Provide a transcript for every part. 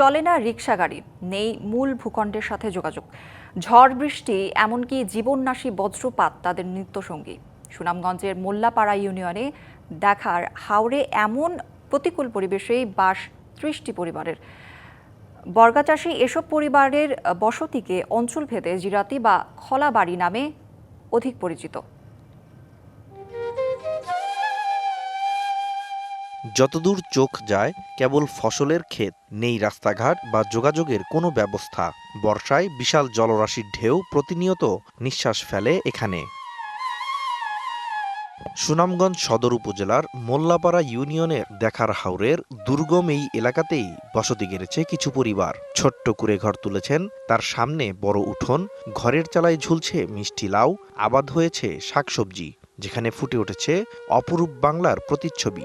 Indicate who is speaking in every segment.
Speaker 1: চলে না রিক্সা গাড়ি, নেই মূল ভূখণ্ডের সাথে যোগাযোগ। ঝড় বৃষ্টি, এমনকি জীবননাশী বজ্রপাত তাদের নিত্যসঙ্গী। সুনামগঞ্জের মোল্লাপাড়া ইউনিয়নে দেখার হাওড়ে এমন প্রতিকূল পরিবেশেই বাস ত্রিশটি পরিবারের। বর্গাচাষী এসব পরিবারের বসতিকে অঞ্চলভেদে জিরাতি বা খলাবাড়ি নামে অধিক পরিচিত।
Speaker 2: যতদূর চোখ যায়, কেবল ফসলের ক্ষেত, নেই রাস্তাঘাট বা যোগাযোগের কোনো ব্যবস্থা। বর্ষায় বিশাল জলরাশির ঢেউ প্রতিনিয়ত নিঃশ্বাস ফেলে এখানে। সুনামগঞ্জ সদর উপজেলার মোল্লাপাড়া ইউনিয়নের দেখার হাওরের দুর্গম এই এলাকাতেই বসতি গেড়েছে কিছু পরিবার। ছোট্ট করে ঘর তুলেছেন, তার সামনে বড় উঠোন, ঘরের চালায় ঝুলছে মিষ্টি লাউ, আবাদ হয়েছে শাকসবজি, যেখানে ফুটে উঠেছে অপরূপ বাংলার প্রতিচ্ছবি।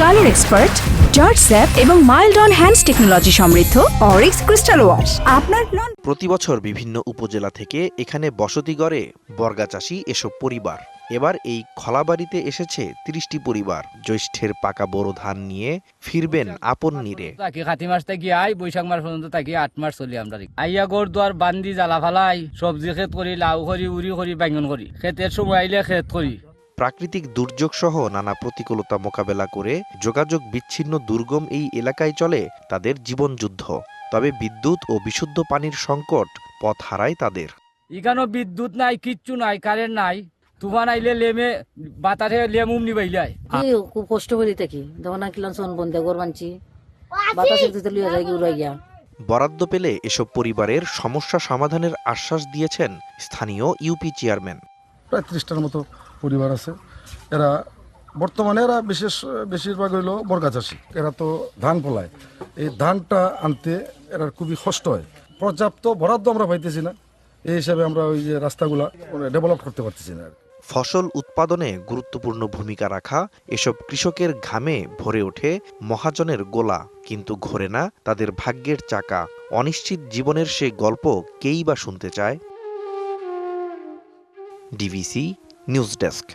Speaker 3: কালার এক্সপার্ট জর্জ স্যাপ এবং মাইল্ড অন হ্যান্ডস টেকনোলজি সমৃদ্ধ অরিক্স ক্রিস্টাল ওয়াশ। আপনার নন
Speaker 2: প্রতি বছর বিভিন্ন উপজেলা থেকে এখানে বসতি গড়ে বর্গা বর্গাচাষী এসব পরিবার। এবার এই খলাবাড়িতে এসেছে তিরিশটি পরিবার। জ্যৈষ্ঠের পাকা বড় ধান নিয়ে ফিরবেন আপন নিরে।
Speaker 4: তাকি খাতি মাস থেকে আই বৈশাখ মাস পর্যন্ত তাকি আট মাস চলি আমরা আইয়া গর দুয়ার বান্দি জ্বালা ফালাই সবজি ক্ষেত করি লাউ করি উড়ি করি বেঙ্গন করি। ক্ষেতের সময় আইলে ক্ষেত করি।
Speaker 2: প্রাকৃতিক দুর্যোগ সহ নানা প্রতিকূলতা মোকাবেলা করে যোগাযোগ বিচ্ছিন্ন দুর্গম এই এলাকায় চলে তাদের জীবনযুদ্ধ। তবে বিদ্যুৎ ও বিশুদ্ধ পানির সংকট পথ হারায় তাদের।
Speaker 4: ইখানো বিদ্যুৎ নাই কিচ্ছু নাই কারেন্ট নাই। তুফান আইলে লেমে বাতাসে লেমুম নিবাইলাই
Speaker 5: কি খুব কষ্ট করি থাকি তখন কিলাম সোন বন্ধে ঘর বানছি। বাতাসের দিতে লিয়ে যায় উড়াই গিয়া।
Speaker 2: বরাদ্দ পেলে এসব পরিবারের সমস্যা সমাধানের আশ্বাস দিয়েছেন স্থানীয় ইউপি চেয়ারম্যান।
Speaker 6: প্রায় ত্রিশটার মতো পরিবার আছে। এরা বর্তমানে এরা বিশেষ, বেশিরভাগ হইল বর্গা চাষি। এরা তো ধান ফলায় এই ধানটা আনতে এরা খুবই কষ্ট হয়। পর্যাপ্ত বরাদ্দ আমরা পাইতেছি না। এই হিসাবে আমরা ওই যে রাস্তাগুলা ডেভেলপ করতে পারতেছি না
Speaker 2: ফসল উৎপাদনে গুরুত্বপূর্ণ ভূমিকা রাখা, এসব কৃষকের ঘামে ভরে ওঠে মহাজনের গোলা। কিন্তু ঘোরে না, তাদের ভাগ্যের চাকা। অনিশ্চিত জীবনের সে গল্প কেই বা শুনতে চায়? DVC news desk